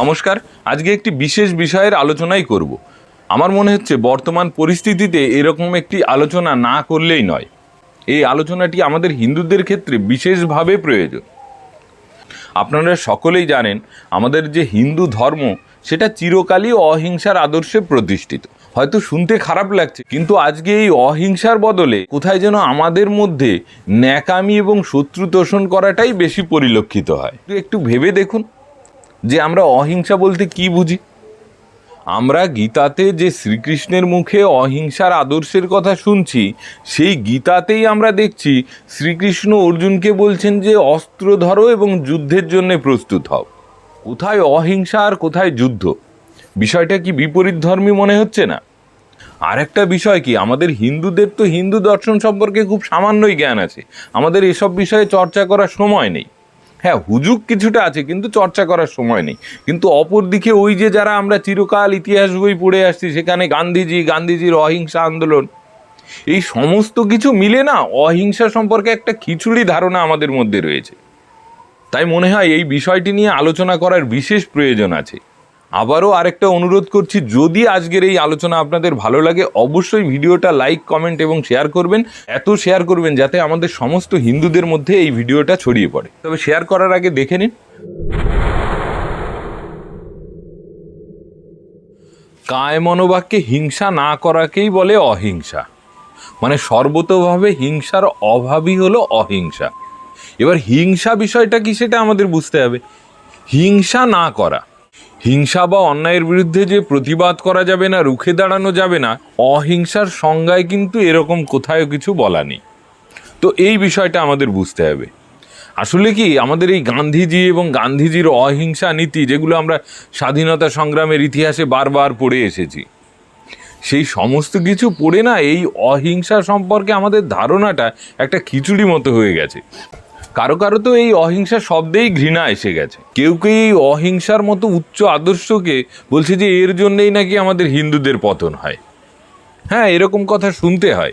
নমস্কার, আজকে একটি বিশেষ বিষয়ের আলোচনাই করব। আমার মনে হচ্ছে বর্তমান পরিস্থিতিতে এরকম একটি আলোচনা না করলেই নয়। এই আলোচনাটি আমাদের হিন্দুদের ক্ষেত্রে বিশেষভাবে প্রয়োজন। আপনারা সকলেই জানেন, আমাদের যে হিন্দু ধর্ম, সেটা চিরকালই অহিংসার আদর্শে প্রতিষ্ঠিত। হয়তো শুনতে খারাপ লাগছে, কিন্তু আজকে এই অহিংসার বদলে কোথায় যেন আমাদের মধ্যে ন্যাকামি এবং শত্রু তোষণ করাটাই বেশি পরিলক্ষিত হয়। একটু ভেবে দেখুন। যে আমরা অহিংসা বলতে কি বুঝি? আমরা গীতাতে যে শ্রীকৃষ্ণের মুখে অহিংসার আদর্শের কথা শুনছি, সেই গীতাতেই আমরা দেখছি শ্রীকৃষ্ণ অর্জুনকে বলছেন যে অস্ত্র ধরো এবং যুদ্ধের জন্য প্রস্তুত হও। কোথায় অহিংসা আর কোথায় যুদ্ধ? বিষয়টা কি বিপরীত ধর্মী মনে হচ্ছে না? আর একটা বিষয় কি, আমাদের হিন্দুদের তো হিন্দু দর্শন সম্পর্কে খুব সামান্যই জ্ঞান আছে। আমাদের এসব বিষয়ে চর্চা করার সময় নেই। হ্যাঁ হুজুক কিছুটা আছে, কিন্তু চর্চা করার সময় নেই। কিন্তু অপরদিকে ওই যে যারা আমরা চিরকাল ইতিহাস বই পড়ে আসছি, সেখানে গান্ধীজি, গান্ধীজির অহিংসা আন্দোলন, এই সমস্ত কিছু মিলে না অহিংসা সম্পর্কে একটা খিচুড়ি ধারণা আমাদের মধ্যে রয়েছে। তাই মনে হয় এই বিষয়টি নিয়ে আলোচনা করার বিশেষ প্রয়োজন আছে। আবারও আরেকটা অনুরোধ করছি, যদি আজকের এই আলোচনা আপনাদের ভালো লাগে, অবশ্যই ভিডিওটা লাইক কমেন্ট এবং শেয়ার করবেন। এত শেয়ার করবেন যাতে আমাদের সমস্ত হিন্দুদের মধ্যে এই ভিডিওটা ছড়িয়ে পড়ে। তবে শেয়ার করার আগে দেখে নিন। কায় মনোবাক্যে হিংসা না করাকেই বলে অহিংসা। মানে সর্বতভাবে হিংসার অভাবই হলো অহিংসা। এবার হিংসা বিষয়টা কি সেটা আমাদের বুঝতে হবে। হিংসা না করা। হিংসা বা অন্যায়ের বিরুদ্ধে যে প্রতিবাদ করা যাবে না, রুখে দাঁড়ানো যাবে না, অহিংসার সংজ্ঞায় কিন্তু এরকম কোথাও কিছু বলা নেই। তো এই বিষয়টা আমাদের বুঝতে হবে। আসলে কি, আমাদের এই গান্ধীজি এবং গান্ধীজির অহিংসা নীতি, যেগুলো আমরা স্বাধীনতা সংগ্রামের ইতিহাসে বারবার পড়ে এসেছি, সেই সমস্ত কিছু পড়ে না, এই অহিংসা সম্পর্কে আমাদের ধারণাটা একটা খিচুড়ি মতো হয়ে গেছে। কারও কারও তো এই অহিংসা শব্দেই ঘৃণা এসে গেছে। কেউ কেউ এই অহিংসার মতো উচ্চ আদর্শকে বলছে যে এর জন্যেই নাকি আমাদের হিন্দুদের পতন হয়। হ্যাঁ এরকম কথা শুনতে হয়।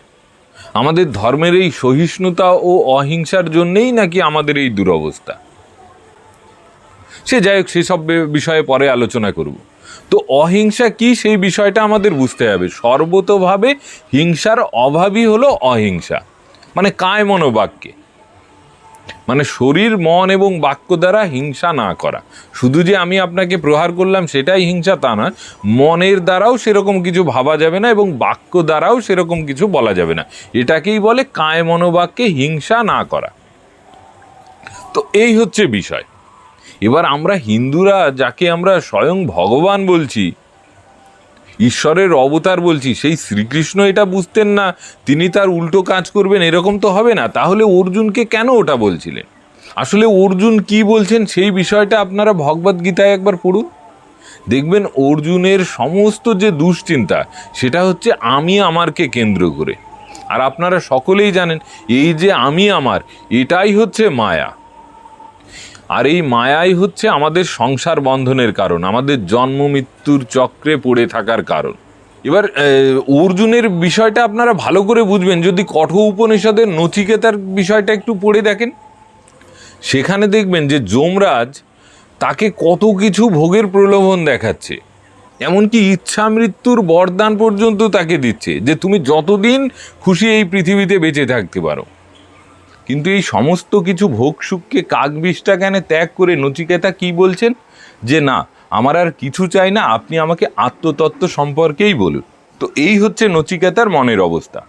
আমাদের ধর্মের এই সহিষ্ণুতা ও অহিংসার জন্যেই নাকি আমাদের এই দুরবস্থা। সে যাই হোক, সেসব বিষয়ে পরে আলোচনা করব। তো অহিংসা কি সেই বিষয়টা আমাদের বুঝতে হবে। সর্বতভাবে হিংসার অভাবই হলো অহিংসা। মানে কায় মনোবাক্যে। মানে শরীর, মন এবং বাক্য দ্বারা হিংসা না করা। শুধু যে আমি আপনাকে প্রহার করলাম সেটাই হিংসা তা না মনের দ্বারাও সেরকম কিছু ভাবা যাবে না এবং বাক্য দ্বারাও সেরকম কিছু বলা যাবে না। এটাকেই বলে কায় মনোবাক্যে হিংসা না করা। তো এই হচ্ছে বিষয়। এবার আমরা হিন্দুরা যাকে আমরা স্বয়ং ভগবান বলছি ঈশ্বরের অবতার বলছি, সেই শ্রীকৃষ্ণ এটা বুঝতেন না, তিনি তার উল্টো কাজ করবেন, এরকম তো হবে না। তাহলে অর্জুনকে কেন ওটা বলছিলেন? আসলে অর্জুন কি বলছেন সেই বিষয়টা আপনারা ভগবদ গীতায় একবার পড়ুন। দেখবেন অর্জুনের সমস্ত যে দুশ্চিন্তা, সেটা হচ্ছে আমি আমারকে কেন্দ্র করে। আর আপনারা সকলেই জানেন, এই যে আমি আমার, এটাই হচ্ছে মায়া। আর এই মায়াই হচ্ছে আমাদের সংসার বন্ধনের কারণ, আমাদের জন্ম মৃত্যুর চক্রে পড়ে থাকার কারণ। এবার অর্জুনের বিষয়টা আপনারা ভালো করে বুঝবেন, যদি কঠ উপনিষদের নচিকেতার বিষয়টা একটু পড়ে দেখেন। সেখানে দেখবেন যে যমরাজ তাকে কত কিছু ভোগের প্রলোভন দেখাচ্ছে, এমনকি ইচ্ছা মৃত্যুর বরদান পর্যন্ত তাকে দিচ্ছে, যে তুমি যতদিন খুশি এই পৃথিবীতে বেঁচে থাকতে পারো। কিন্তু এই সমস্ত কিছু ভোগ সুখকে কাক বিষটা কেন ত্যাগ করে নচিকেতা কি বলছেন? যে না, আমার আর কিছু চাই না, আপনি আমাকে আত্মতত্ত্ব সম্পর্কেই বলুন। তো এই হচ্ছে নচিকেতার মনের অবস্থা।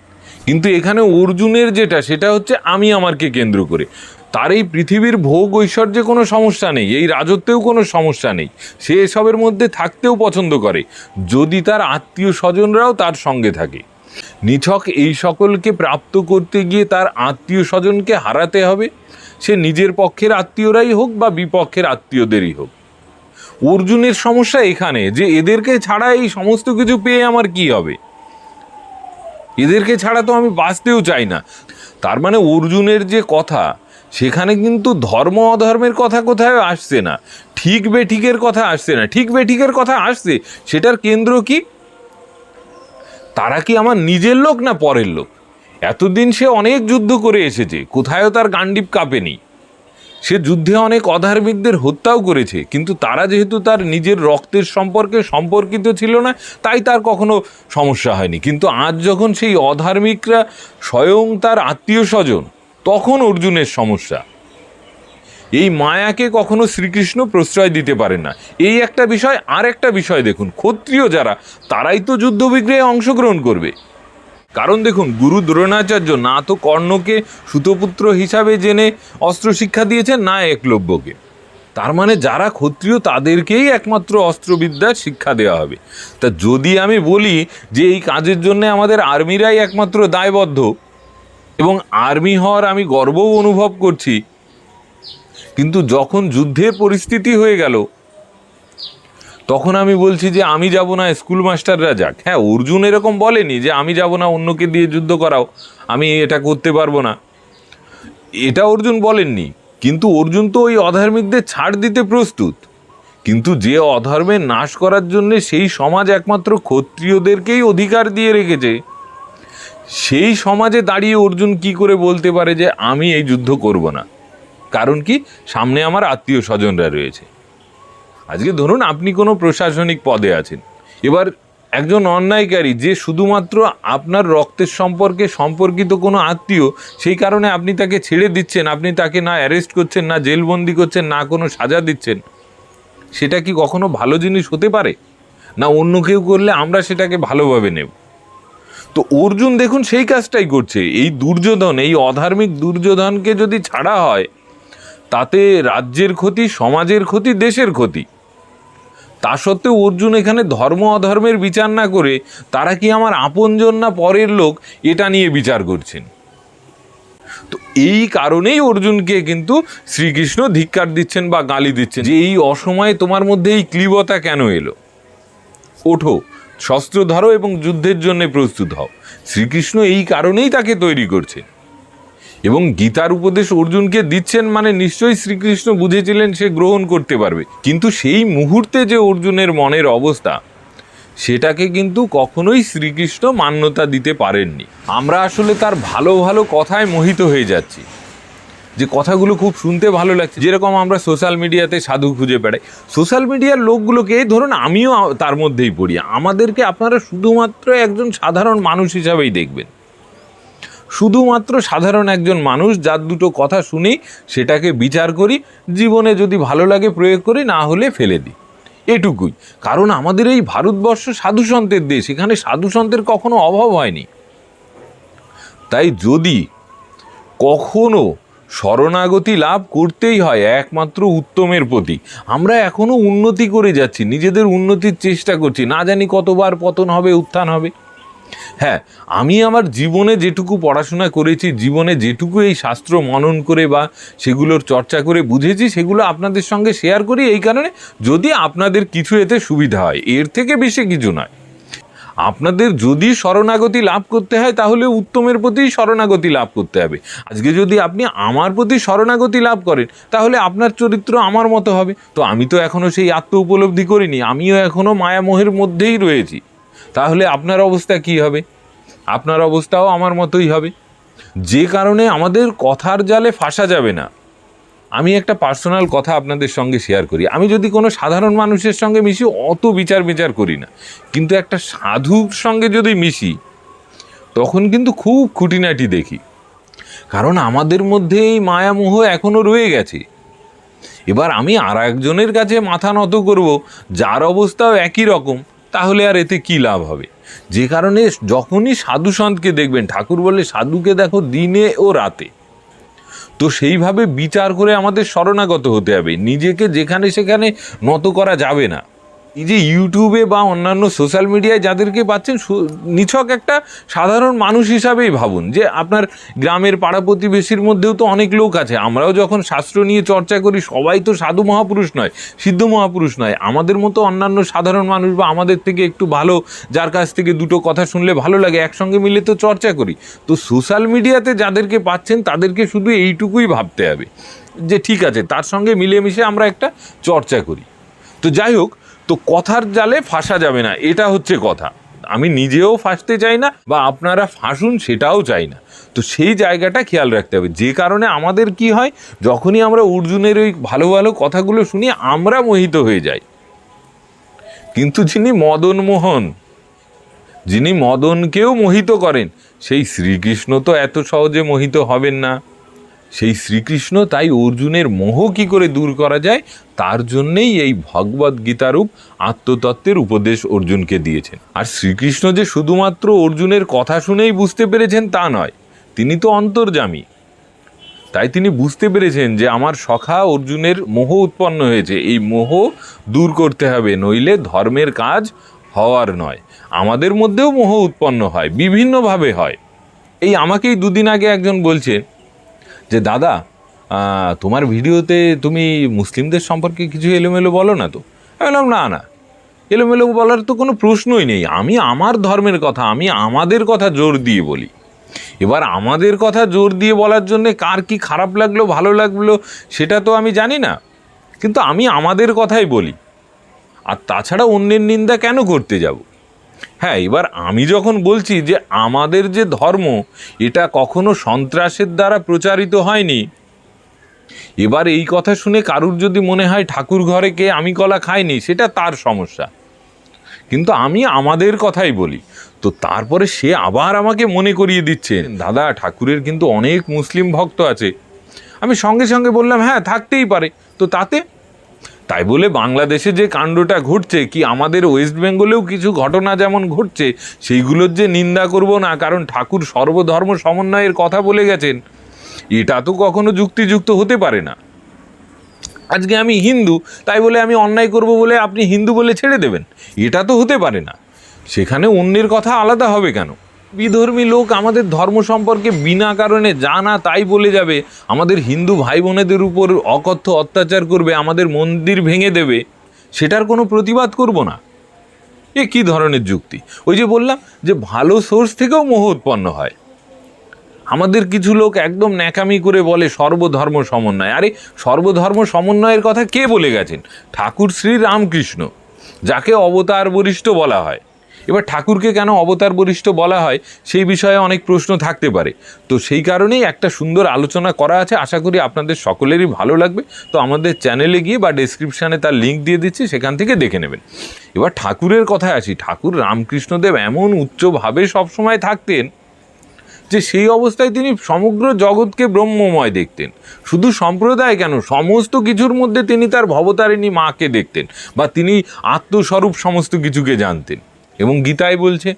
কিন্তু এখানে অর্জুনের যেটা, সেটা হচ্ছে আমি আমারকে কেন্দ্র করে। তার এই পৃথিবীর ভোগ ঐশ্বর্যে কোনো সমস্যা নেই, এই রাজত্বেও কোনো সমস্যা নেই। সে এসবের মধ্যে থাকতেও পছন্দ করে। যদি তার আত্মীয় স্বজনরাও তার সঙ্গে থাকে। নিছক এই সকলকে প্রাপ্ত করতে গিয়ে তার আত্মীয় স্বজনকে হারাতে হবে। সে নিজের পক্ষের আত্মীয়রাই হোক বা বিপক্ষের আত্মীয়দেরই হোক। অর্জুনের সমস্যা এখানে যে এদেরকে ছাড়া এই সমস্ত কিছু পেয়ে আমার কি হবে? এদেরকে ছাড়া তো আমি বাঁচতেও চাই না। তার মানে অর্জুনের যে কথা, সেখানে কিন্তু ধর্ম অধর্মের কথা কোথায় আসছে না। ঠিক বেঠিকের কথা আসছে না। ঠিক বেঠিকের কথা আসছে, সেটার কেন্দ্র কি? তারা কি আমার নিজের লোক না পরের লোক? এতদিন সে অনেক যুদ্ধ করে এসেছে, কোথায়ও তার গান্ডিপ কাঁপেনি। সে যুদ্ধে অনেক অধার্মিকদের হত্যাও করেছে, কিন্তু তারা যেহেতু তার নিজের রক্তের সম্পর্কে সম্পর্কিত ছিল না, তাই তার কখনো সমস্যা হয়নি। কিন্তু আজ যখন সেই অধার্মিকরা স্বয়ং তার আত্মীয় স্বজন তখন অর্জুনের সমস্যা। এই মায়াকে কখনো শ্রীকৃষ্ণ প্রশ্রয় দিতে পারেন না। এই একটা বিষয় আর একটা বিষয় দেখুন, ক্ষত্রিয় যারা, তারাই তো যুদ্ধবিগ্রহে অংশগ্রহণ করবে। কারণ দেখুন, গুরু দ্রোণাচার্য না তো কর্ণকে সুতপুত্র হিসাবে জেনে অস্ত্র শিক্ষা দিয়েছেন, না একলব্যকে। তার মানে যারা ক্ষত্রিয়, তাদেরকেই একমাত্র অস্ত্রবিদ্যার শিক্ষা দেওয়া হবে। তা যদি আমি বলি যে এই কাজের জন্য আমাদের আর্মিরাই একমাত্র দায়বদ্ধ, এবং আর্মি হওয়ার আমি গর্বও অনুভব করছি কিন্তু যখন যুদ্ধের পরিস্থিতি হয়ে গেল, তখন আমি বলছি যে আমি যাব না স্কুল মাস্টাররা যাক। হ্যাঁ অর্জুন এরকম বলেনি যে আমি যাব না, অন্যকে দিয়ে যুদ্ধ করাও। আমি এটা করতে পারব না। এটা অর্জুন বলেননি। কিন্তু অর্জুন তো ওই অধার্মিকদের ছাড় দিতে প্রস্তুত। কিন্তু যে অধর্মের নাশ করার জন্য সেই সমাজ একমাত্র ক্ষত্রিয়দেরকেই অধিকার দিয়ে রেখেছে, সেই সমাজে দাঁড়িয়ে অর্জুন কি করে বলতে পারে যে আমি এই যুদ্ধ করব না? কারণ কি? সামনে আমার আত্মীয় স্বজনরা রয়েছে। আজকে ধরুন আপনি কোনো প্রশাসনিক পদে আছেন। এবার একজন অন্যায়কারী যে শুধুমাত্র আপনার রক্তের সম্পর্কে সম্পর্কিত কোনো আত্মীয়, সেই কারণে আপনি তাকে ছেড়ে দিচ্ছেন, আপনি তাকে না অ্যারেস্ট করছেন, না জেলবন্দি করছেন, না কোনো সাজা দিচ্ছেন, সেটা কি কখনো ভালো জিনিস হতে পারে? না অন্য কেউ করলে আমরা সেটাকে ভালোভাবে নেব? তো অর্জুন দেখুন সেই কাজটাই করছে। এই দুর্যোধন, এই অধার্মিক দুর্যোধনকে যদি ছাড়া হয় তাতে রাজ্যের ক্ষতি, সমাজের ক্ষতি, দেশের ক্ষতি। তা সত্ত্বেও অর্জুন এখানে ধর্ম অধর্মের বিচার না করে তারা কি আমার আপনজন না পরের লোক এটা নিয়ে বিচার করছেন? তো এই কারণেই অর্জুনকে কিন্তু শ্রীকৃষ্ণ ধিক্কার দিচ্ছেন বা গালি দিচ্ছেন যে এই অসময়ে তোমার মধ্যে এই ক্লিবতা কেন এলো? ওঠো, শস্ত্র ধরো এবং যুদ্ধের জন্য প্রস্তুত হও। শ্রীকৃষ্ণ এই কারণেই তাকে তৈরি করছে এবং গীতার উপদেশ অর্জুনকে দিচ্ছেন মানে নিশ্চয়ই শ্রীকৃষ্ণ বুঝেছিলেন সে গ্রহণ করতে পারবে। কিন্তু সেই মুহূর্তে যে অর্জুনের মনের অবস্থা, সেটাকে কিন্তু কখনোই শ্রীকৃষ্ণ মান্যতা দিতে পারেননি। আমরা আসলে তার ভালো ভালো কথায় মোহিত হয়ে যাচ্ছি। যে কথাগুলো খুব শুনতে ভালো লাগছে। যেরকম আমরা সোশ্যাল মিডিয়াতে সাধু খুঁজে বেড়াই। সোশ্যাল মিডিয়ার লোকগুলোকে ধরুন আমিও তার মধ্যেই পড়ি। আমাদেরকে আপনারা শুধুমাত্র একজন সাধারণ মানুষ হিসাবেই দেখবেন। শুধুমাত্র সাধারণ একজন মানুষ যার দুটো কথা শুনি সেটাকে বিচার করি, জীবনে যদি ভালো লাগে প্রয়োগ করি, না হলে ফেলে দিই। এটুকুই। কারণ আমাদের এই ভারতবর্ষ সাধুসন্তের দেশ, এখানে সাধুসন্তের কখনো অভাব হয়নি। তাই যদি কখনো শরণাগতি লাভ করতেই হয়, একমাত্র উত্তমের প্রতি আমরা এখনও উন্নতি করে যাচ্ছি, নিজেদের উন্নতির চেষ্টা করছি। না জানি কতবার পতন হবে, উত্থান হবে। হ্যাঁ আমি আমার জীবনে যেটুকু পড়াশোনা করেছি, জীবনে যেটুকু এই শাস্ত্র মনন করে বা সেগুলোর চর্চা করে বুঝেছি, সেগুলো আপনাদের সঙ্গে শেয়ার করি। এই কারণে যদি আপনাদের কিছু এতে সুবিধা হয়, এর থেকে বেশি কিছু নয়। আপনাদের যদি শরণাগতি লাভ করতে হয়, তাহলে উত্তমের প্রতি শরণাগতি লাভ করতে হবে। আজকে যদি আপনি আমার প্রতি শরণাগতি লাভ করেন, তাহলে আপনার চরিত্র আমার মতো হবে। তো আমি তো এখনও সেই আত্ম উপলব্ধি করিনি, আমিও এখনও মায়ামোহের মধ্যেই রয়েছি। তাহলে আপনার অবস্থা কি হবে? আপনার অবস্থাও আমার মতোই হবে। যে কারণে আমাদের কথার জালে ফাঁসা যাবে না। আমি একটা পার্সোনাল কথা আপনাদের সঙ্গে শেয়ার করি। আমি যদি কোনো সাধারণ মানুষের সঙ্গে মিশি, অত বিচার বিচার করি না। কিন্তু একটা সাধুর সঙ্গে যদি মিশি, তখন কিন্তু খুব খুঁটিনাটি দেখি। কারণ আমাদের মধ্যে এই মায়ামোহ এখনও রয়ে গেছে। এবার আমি আর একজনের কাছে মাথা নত করব, যার অবস্থাও একই রকম। তাহলে আর এতে কি লাভ হবে? যে কারণে যখনই সাধু সন্তকে দেখবেন, ঠাকুর বলে, সাধুকে দেখো দিনে ও রাতে। তো সেইভাবে বিচার করে আমাদের শরণাগত হতে হবে। নিজেকে যেখানে সেখানে নত করা যাবে না। এই যে ইউটিউবে বা অন্যান্য সোশ্যাল মিডিয়ায় যাদেরকে পাচ্ছেন নিছক একটা সাধারণ মানুষ হিসাবেই ভাবুন। যে আপনার গ্রামের পাড়া প্রতিবেশীর মধ্যেও তো অনেক লোক আছে। আমরাও যখন শাস্ত্র নিয়ে চর্চা করি, সবাই তো সাধু মহাপুরুষ নয়, সিদ্ধ মহাপুরুষ নয়। আমাদের মতো অন্যান্য সাধারণ মানুষ বা আমাদের থেকে একটু ভালো, যার কাছ থেকে দুটো কথা শুনলে ভালো লাগে, একসঙ্গে মিলে তো চর্চা করি। তো সোশ্যাল মিডিয়াতে যাদেরকে পাচ্ছেন, তাদেরকে শুধু এইটুকুই ভাবতে হবে। যে ঠিক আছে, তার সঙ্গে মিলেমিশে আমরা একটা চর্চা করি। তো যাই হোক তো কথার জালে ফাঁসা যাবে না, এটা হচ্ছে কথা। আমি নিজেও ফাঁসতে চাই না বা আপনারা ফাঁসুন সেটাও চাই না। তো সেই জায়গাটা খেয়াল রাখতে হবে। যে কারণে আমাদের কি হয়, যখনই আমরা অর্জুনের ওই ভালো ভালো কথাগুলো শুনি, আমরা মোহিত হয়ে যাই। কিন্তু যিনি মদন মোহন, যিনি মদনকেও মোহিত করেন, সেই শ্রীকৃষ্ণ তো এত সহজে মোহিত হবেন না। সেই শ্রীকৃষ্ণ তাই অর্জুনের মোহ কি করে দূর করা যায়? তার জন্যেই এই ভগবদ গীতারূপ আত্মতত্ত্বের উপদেশ অর্জুনকে দিয়েছেন। আর শ্রীকৃষ্ণ যে শুধুমাত্র অর্জুনের কথা শুনেই বুঝতে পেরেছেন তা নয়, তিনি তো অন্তর্জামী তাই তিনি বুঝতে পেরেছেন যে আমার সখা অর্জুনের মোহ উৎপন্ন হয়েছে, এই মোহ দূর করতে হবে, নইলে ধর্মের কাজ হওয়ার নয়। আমাদের মধ্যেও মোহ উৎপন্ন হয়, বিভিন্নভাবে হয়। এই আমাকেই দুদিন আগে একজন বলছে যে, দাদা তোমার ভিডিওতে তুমি মুসলিমদের সম্পর্কে কিছু এলোমেলো বলো না তো? আমি বললাম, না না, এলোমেলো বলার তো কোনো প্রশ্নই নেই। আমি আমার ধর্মের কথা, আমি আমাদের কথা জোর দিয়ে বলি। এবার আমাদের কথা জোর দিয়ে বলার জন্যে কার কি খারাপ লাগল, ভালো লাগল, সেটা তো আমি জানি না। কিন্তু আমি আমাদের কথাই বলি। আর তাছাড়া অন্যের নিন্দা কেন করতে যাব? হ্যাঁ এবার আমি যখন বলছি যে আমাদের যে ধর্ম, এটা কখনো সন্ত্রাসের দ্বারা প্রচারিত হয়নি। এবার এই কথা শুনে কারুর যদি মনে হয় ঠাকুর ঘরে কে আমি কলা খাইনি, সেটা তার সমস্যা। কিন্তু আমি আমাদের কথাই বলি। তো তারপরে সে আবার আমাকে মনে করিয়ে দিচ্ছে, দাদা, ঠাকুরের কিন্তু অনেক মুসলিম ভক্ত আছে। আমি সঙ্গে সঙ্গে বললাম হ্যাঁ থাকতেই পারে। তো তাতে তাই বলে বাংলাদেশে যে কাণ্ডটা ঘটছে, কি আমাদের ওয়েস্ট বেঙ্গলেও কিছু ঘটনা যেমন ঘটছে, সেইগুলোর যে নিন্দা করব না, কারণ ঠাকুর সর্বধর্ম সমন্বয়ের কথা বলে গেছেন, এটা তো কখনো যুক্তিযুক্ত হতে পারে না। আজকে আমি হিন্দু, তাই বলে আমি অন্যায় করব বলে আপনি হিন্দু বলে ছেড়ে দেবেন, এটা তো হতে পারে না। সেখানে অন্যের কথা আলাদা হবে কেন? বিধর্মী লোক আমাদের ধর্ম সম্পর্কে বিনা কারণে জানা তাই বলে যাবে। আমাদের হিন্দু ভাই বোনেদের উপর অকথ্য অত্যাচার করবে, আমাদের মন্দির ভেঙে দেবে। সেটার কোনো প্রতিবাদ করব না। এ কি ধরনের যুক্তি? ওই যে বললাম যে ভালো সোর্স থেকেও মোহ উৎপন্ন হয়। আমাদের কিছু লোক একদম ন্যাকামি করে বলে সর্বধর্ম সমন্বয়। আরে, সর্বধর্ম সমন্বয়ের কথা কে বলে গেছেন? ঠাকুর শ্রী রামকৃষ্ণ, যাকে অবতার বরিষ্ঠ বলা হয়। এবার ঠাকুরকে কেন অবতার বরিষ্ঠ বলা হয়, সেই বিষয়ে অনেক প্রশ্ন থাকতে পারে। তো সেই কারণেই একটা সুন্দর আলোচনা করা আছে, আশা করি আপনাদের সকলেরই ভালো লাগবে। তো আমাদের চ্যানেলে গিয়ে বা ডেসক্রিপশানে তার লিঙ্ক দিয়ে দিচ্ছি, সেখান থেকে দেখে নেবেন। এবার ঠাকুরের কথায় আসি, ঠাকুর রামকৃষ্ণদেব এমন উচ্চভাবে সবসময় থাকতেন যে সেই অবস্থায় তিনি সমগ্র জগৎকে ব্রহ্মময় দেখতেন। শুধু সম্প্রদায় কেন, সমস্ত কিছুর মধ্যে তিনি তার ভবতারিণী মাকে দেখতেন বা তিনি আত্মস্বরূপ সমস্ত কিছুকে জানতেন। এবং গীতায় বলছে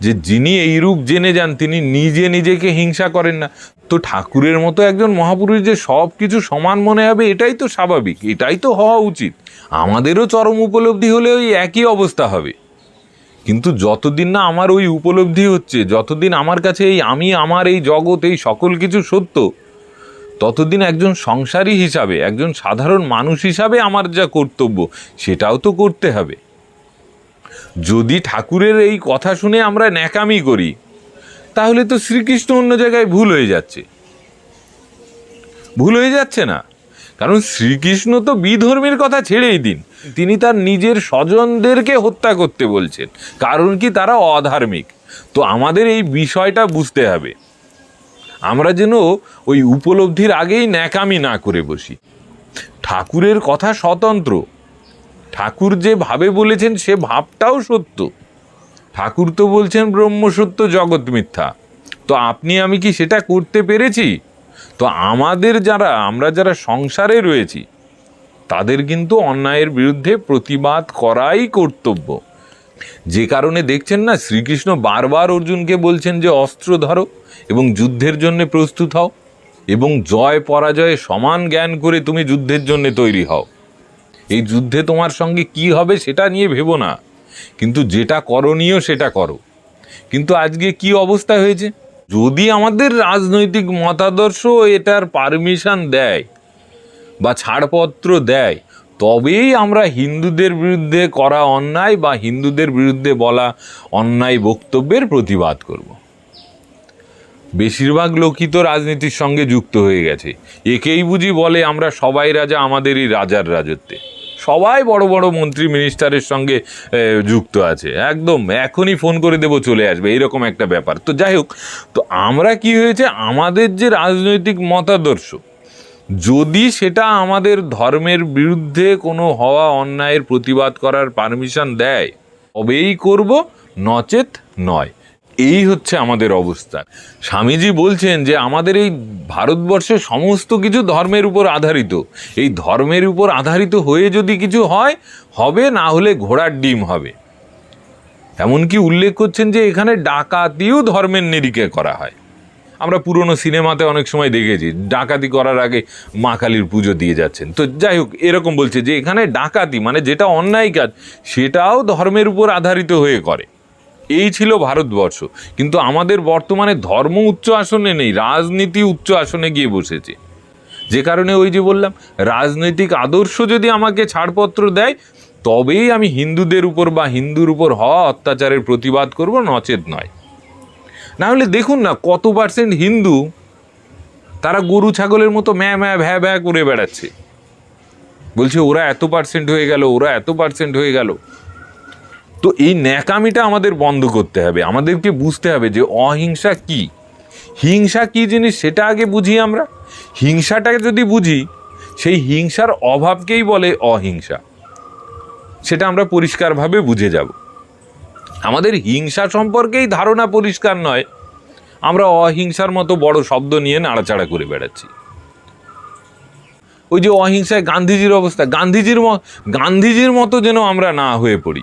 যে যিনি এই রূপ জেনে যান, তিনি নিজে নিজেকে হিংসা করেন না। তো ঠাকুরের মতো একজন মহাপুরুষ যে সব কিছু সমান মনে হবে, এটাই তো স্বাভাবিক, এটাই তো হওয়া উচিত। আমাদেরও চরম উপলব্ধি হলে ওই একই অবস্থা হবে। কিন্তু যতদিন না আমার ওই উপলব্ধি হচ্ছে, যতদিন আমার কাছে এই আমি, আমার এই জগৎ, এই সকল কিছু সত্য, ততদিন একজন সংসারী হিসাবে, একজন সাধারণ মানুষ হিসাবে আমার যা কর্তব্য, সেটাও তো করতে হবে। যদি ঠাকুরের এই কথা শুনে আমরা ন্যাকামি করি, তাহলে তো শ্রীকৃষ্ণ অন্য জায়গায় ভুল হয়ে যাচ্ছে। ভুল হয়ে যাচ্ছে না। কারণ শ্রীকৃষ্ণ তো বিধর্মীর কথা ছেড়েই দিন। তিনি তার নিজের স্বজনদেরকে হত্যা করতে বলছেন। কারণ কি তারা অধার্মিক। তো আমাদের এই বিষয়টা বুঝতে হবে। আমরা যেন ওই উপলব্ধির আগেই ন্যাকামি না করে বসি। ঠাকুরের কথা স্বতন্ত্র। ঠাকুর যে ভাবে বলেছেন, সে ভাবটাও সত্য। ঠাকুর তো বলছেন ব্রহ্ম সত্য, জগৎ মিথ্যা। তো আপনি, আমি কি সেটা করতে পেরেছি? তো আমাদের যারা, আমরা যারা সংসারে রয়েছি, তাদের কিন্তু অন্যায়ের বিরুদ্ধে প্রতিবাদ করাই কর্তব্য। যে কারণে দেখছেন না, শ্রীকৃষ্ণ বারবার অর্জুনকে বলছেন যে, অস্ত্র ধরো এবং যুদ্ধের জন্য প্রস্তুত হও এবং জয় পরাজয়ে সমান জ্ঞান করে তুমি যুদ্ধের জন্য তৈরি হও। এই যুদ্ধে তোমার সঙ্গে কি হবে সেটা নিয়ে ভেবো না। কিন্তু যেটা করণীয় সেটা করো। কিন্তু আজকে কি অবস্থা হয়েছে? যদি আমাদের রাজনৈতিক মতাদর্শ এটার পারমিশন দেয় বা ছাড়পত্র দেয়, তবেই আমরা হিন্দুদের বিরুদ্ধে করা অন্যায় বা হিন্দুদের বিরুদ্ধে বলা অন্যায় বক্তব্যের প্রতিবাদ করব। বেশিরভাগ লোকই তো রাজনীতির সঙ্গে যুক্ত হয়ে গেছে। একেই বুঝি বলে আমরা সবাই রাজা, আমাদেরই রাজার রাজত্বে। সবাই বড় বড় মন্ত্রী মিনিস্টারের সঙ্গে যুক্ত আছে। একদম, এখনই ফোন করে দেবো, চলে আসবে, এইরকম একটা ব্যাপার। তো যাই হোক, তো আমরা কি হয়েছে, আমাদের যে রাজনৈতিক মতাদর্শ, যদি সেটা আমাদের ধর্মের বিরুদ্ধে কোনো হওয়া অন্যায়ের প্রতিবাদ করার পারমিশন দেয়, তবেই করব, নচেত নয়। এই হচ্ছে আমাদের অবস্থা স্বামীজি বলছেন যে, আমাদের এই ভারতবর্ষে সমস্ত কিছু ধর্মের উপর আধারিত। এই ধর্মের উপর আধারিত হয়ে যদি কিছু হয়, হবে না হলে ঘোড়ার ডিম হবে। এমনকি উল্লেখ করছেন যে, এখানে ডাকাতিও ধর্মের নিরিখে করা হয়। আমরা পুরনো সিনেমাতে অনেক সময় দেখেছি, ডাকাতি করার আগে মা কালীর পুজো দিয়ে যাচ্ছেন। তো যাই হোক, এরকম বলছে যে, এখানে ডাকাতি মানে যেটা অন্যায় কাজ, সেটাও ধর্মের উপর আধারিত হয়ে করে। এই ছিল ভারতবর্ষ। কিন্তু আমাদের বর্তমানে ধর্ম উচ্চ আসনে নেই, রাজনীতি উচ্চ আসনে গিয়ে বসেছে। যে কারণে ওই যে বললাম, রাজনৈতিক আদর্শ যদি আমাকে ছাড়পত্র দেয়, তবেই আমি হিন্দুদের উপর বা হিন্দুর উপর হওয়া অত্যাচারের প্রতিবাদ করব, নচেত নয়। না হলে দেখুন না, কত পার্সেন্ট হিন্দু তারা গরু ছাগলের মতো ম্যা ম্যা ভ্যা ভ্যা করে বেড়াচ্ছে। বলছে, ওরা এত পার্সেন্ট হয়ে গেল, ওরা এত পার্সেন্ট হয়ে গেল। তো এই ন্যাকামিটা আমাদের বন্ধ করতে হবে। আমাদেরকে বুঝতে হবে যে অহিংসা কি? হিংসা কি জিনিস সেটা আগে বুঝি আমরা। হিংসাটাকে যদি বুঝি, সেই হিংসার অভাবকেই বলে অহিংসা। সেটা আমরা পরিষ্কারভাবে বুঝে যাব। আমাদের হিংসা সম্পর্কেই ধারণা পরিষ্কার নয়। আমরা অহিংসার মতো বড় শব্দ নিয়ে নাড়াচাড়া করে বেড়াচ্ছি। ওই যে অহিংসায় গান্ধীজির অবস্থা, গান্ধীজির গান্ধীজির মতো যেন আমরা না হয়ে পড়ি।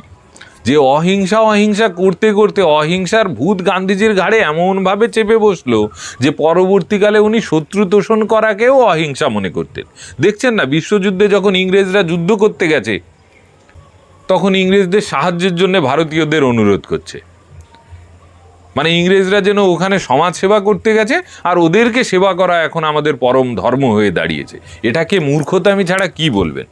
যে অহিংসা অহিংসা করতে করতে অহিংসার ভূত গান্ধীজির ঘাড়ে এমনভাবে চেপে বসল যে পরবর্তীকালে উনি শত্রু তোষণ করাকেও অহিংসা মনে করতেন। দেখছেন না, বিশ্বযুদ্ধে যখন ইংরেজরা যুদ্ধ করতে গেছে, তখন ইংরেজদের সাহায্যের জন্য ভারতীয়দের অনুরোধ করছে। মানে ইংরেজরা যেন ওখানে সমাজ সেবা করতে গেছে আর ওদেরকে সেবা করা এখন আমাদের পরম ধর্ম হয়ে দাঁড়িয়েছে। এটাকে মূর্খতামি ছাড়া কি বলবেন?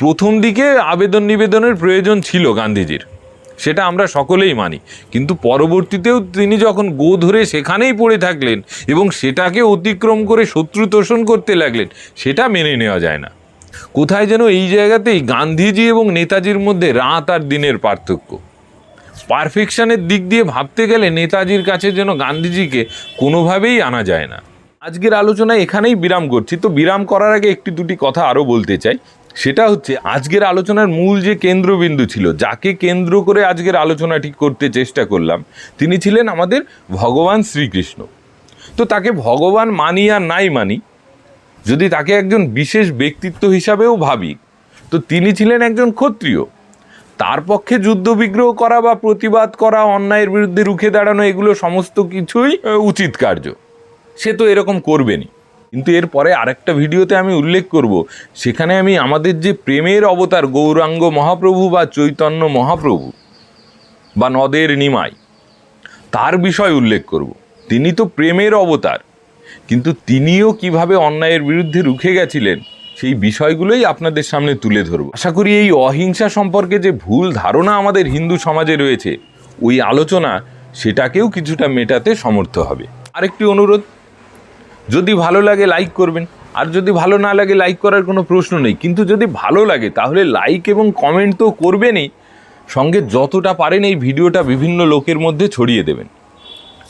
প্রথম দিকে আবেদন নিবেদনের প্রয়োজন ছিল গান্ধীজির। সেটা আমরা সকলেই মানি। কিন্তু পরবর্তীতেও তিনি যখন গো ধরে সেখানেই পড়ে থাকলেন এবং সেটাকে অতিক্রম করে শত্রু তোষণ করতে লাগলেন, সেটা মেনে নেওয়া যায় না। কোথায় যেন এই জায়গাতেই গান্ধীজি এবং নেতাজির মধ্যে রাত আর দিনের পার্থক্য। পারফেকশনের দিক দিয়ে ভাবতে গেলে নেতাজির কাছে যেন গান্ধীজিকে কোনোভাবেই আনা যায় না। আজকের আলোচনা এখানেই বিরাম করছি। তো বিরাম করার আগে একটি দুটি কথা আরও বলতে চাই। সেটা হচ্ছে আজকের আলোচনার মূল যে কেন্দ্রবিন্দু ছিল, যাকে কেন্দ্র করে আজকের আলোচনাটি করতে চেষ্টা করলাম, তিনি ছিলেন আমাদের ভগবান শ্রীকৃষ্ণ। তো তাকে ভগবান মানি আর নাই মানি, যদি তাকে একজন বিশেষ ব্যক্তিত্ব হিসাবেও ভাবি, তো তিনি ছিলেন একজন ক্ষত্রিয়। তার পক্ষে যুদ্ধ বিগ্রহ করা বা প্রতিবাদ করা, অন্যায়ের বিরুদ্ধে রুখে দাঁড়ানো, এগুলো সমস্ত কিছুই উচিত কার্য। সে তো এরকম করবেনই। কিন্তু এরপরে আরেকটা ভিডিওতে আমি উল্লেখ করব। সেখানে আমি আমাদের যে প্রেমের অবতার গৌরাঙ্গ মহাপ্রভু বা চৈতন্য মহাপ্রভু বা নদের নিমাই, তার বিষয় উল্লেখ করব। তিনি তো প্রেমের অবতার, কিন্তু তিনিও কীভাবে অন্যায়ের বিরুদ্ধে রুখে গেছিলেন, সেই বিষয়গুলোই আপনাদের সামনে তুলে ধরব। আশা করি এই অহিংসা সম্পর্কে যে ভুল ধারণা আমাদের হিন্দু সমাজে রয়েছে, ওই আলোচনা সেটাকেও কিছুটা মেটাতে সমর্থ হবে। আরেকটি অনুরোধ যদি ভালো লাগে লাইক করবেন। আর যদি ভালো না লাগে লাইক করার কোনো প্রশ্ন নেই। কিন্তু যদি ভালো লাগে, তাহলে লাইক এবং কমেন্ট তো করবেনই। সঙ্গে যতটা পারেন এই ভিডিওটা বিভিন্ন লোকের মধ্যে ছড়িয়ে দেবেন।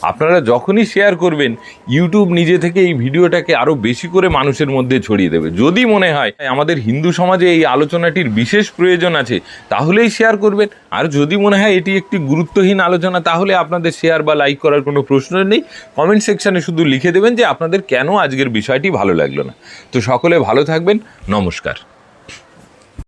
আপনারা যখনই শেয়ার করবেন ইউটিউব নিজে থেকে এই ভিডিওটাকে আরও বেশি করে মানুষের মধ্যে ছড়িয়ে দেবে। যদি মনে হয় আমাদের হিন্দু সমাজে এই আলোচনাটির বিশেষ প্রয়োজন আছে, তাহলেই শেয়ার করবেন। আর যদি মনে হয় এটি একটি গুরুত্বহীন আলোচনা, তাহলে আপনাদের শেয়ার বা লাইক করার কোনো প্রশ্ন নেই। কমেন্ট সেকশনে শুধু লিখে দেবেন যে আপনাদের কেন আজকের বিষয়টি ভালো লাগল না। তো সকলে ভালো থাকবেন। নমস্কার।